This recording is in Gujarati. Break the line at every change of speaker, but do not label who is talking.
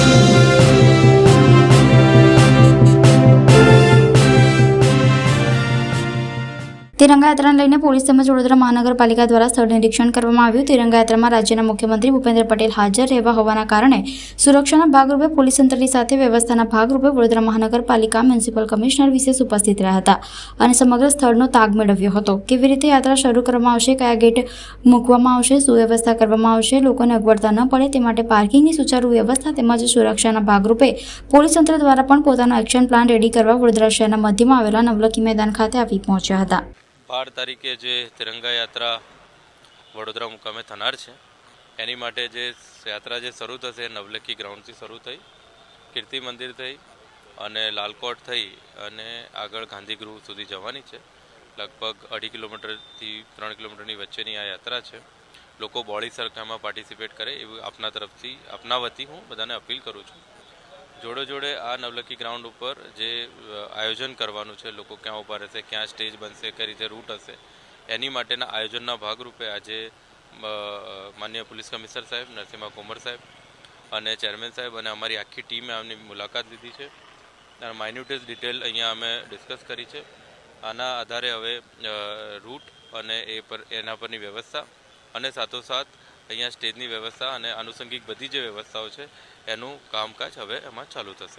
Thank you. તિરંગા યાત્રાને લઈને પોલીસ તેમજ વડોદરા મહાનગરપાલિકા દ્વારા સ્થળ નિરીક્ષણ કરવામાં આવ્યું. તિરંગા યાત્રામાં રાજ્યના મુખ્યમંત્રી ભૂપેન્દ્ર પટેલ હાજર રહેવા હોવાના કારણે સુરક્ષાના ભાગરૂપે પોલીસ તંત્રની સાથે વ્યવસ્થાના ભાગરૂપે વડોદરા મહાનગરપાલિકા મ્યુનિસિપલ કમિશનર વિશેષ ઉપસ્થિત રહ્યા હતા અને સમગ્ર સ્થળનો તાગ મેળવ્યો હતો. કેવી રીતે યાત્રા શરૂ કરવામાં આવશે, કયા ગેટ મૂકવામાં આવશે, સુવ્યવસ્થા કરવામાં આવશે, લોકોને અગવડતા ન પડે તે માટે પાર્કિંગની સુચારુ વ્યવસ્થા તેમજ સુરક્ષાના ભાગરૂપે પોલીસ તંત્ર દ્વારા પણ પોતાનો એક્શન પ્લાન રેડી કરવા વડોદરા શહેરના મધ્યમાં આવેલા નવલખી મેદાન ખાતે આવી પહોંચ્યા હતા.
બાર તારીખે જે તિરંગા યાત્રા વડોદરા મુકામે થનાર છે, એની માટે જે યાત્રા જે શરૂ થશે એ નવલખી ગ્રાઉન્ડથી શરૂ થઈ, કીર્તિ મંદિર થઈ અને લાલકોટ થઈ અને આગળ ગાંધીગૃહ સુધી જવાની છે. લગભગ અઢી કિલોમીટરથી ત્રણ કિલોમીટરની વચ્ચેની આ યાત્રા છે. લોકો બોડી સરખામાં પાર્ટિસિપેટ કરે એવું આપના તરફથી, આપના વતી હું બધાને અપીલ કરું છું. જોડે જોડે આ નવલખી ગ્રાઉન્ડ ઉપર જે આયોજન કરવાનું છે, લોકો ક્યાં ઊભા રહેશે, ક્યાં સ્ટેજ બનશે, કઈ રીતે રૂટ હશે, એની માટેના આયોજનના ભાગરૂપે આજે માન્ય પોલીસ કમિશનર સાહેબ, નરસિંહા કોમર સાહેબ અને ચેરમેન સાહેબ અને અમારી આખી ટીમે આમની મુલાકાત લીધી છે. અને માઇન્યુટેસ ડિટેલ અહીંયા અમે ડિસ્કસ કરી છે. આના આધારે હવે રૂટ અને એ પર, એના પરની વ્યવસ્થા અને સાથોસાથ અહીંયા સ્ટેજની વ્યવસ્થા અને આનુષંગિક બધી જે વ્યવસ્થાઓ છે, એનું કામકાજ હવે એમાં ચાલુ થશે.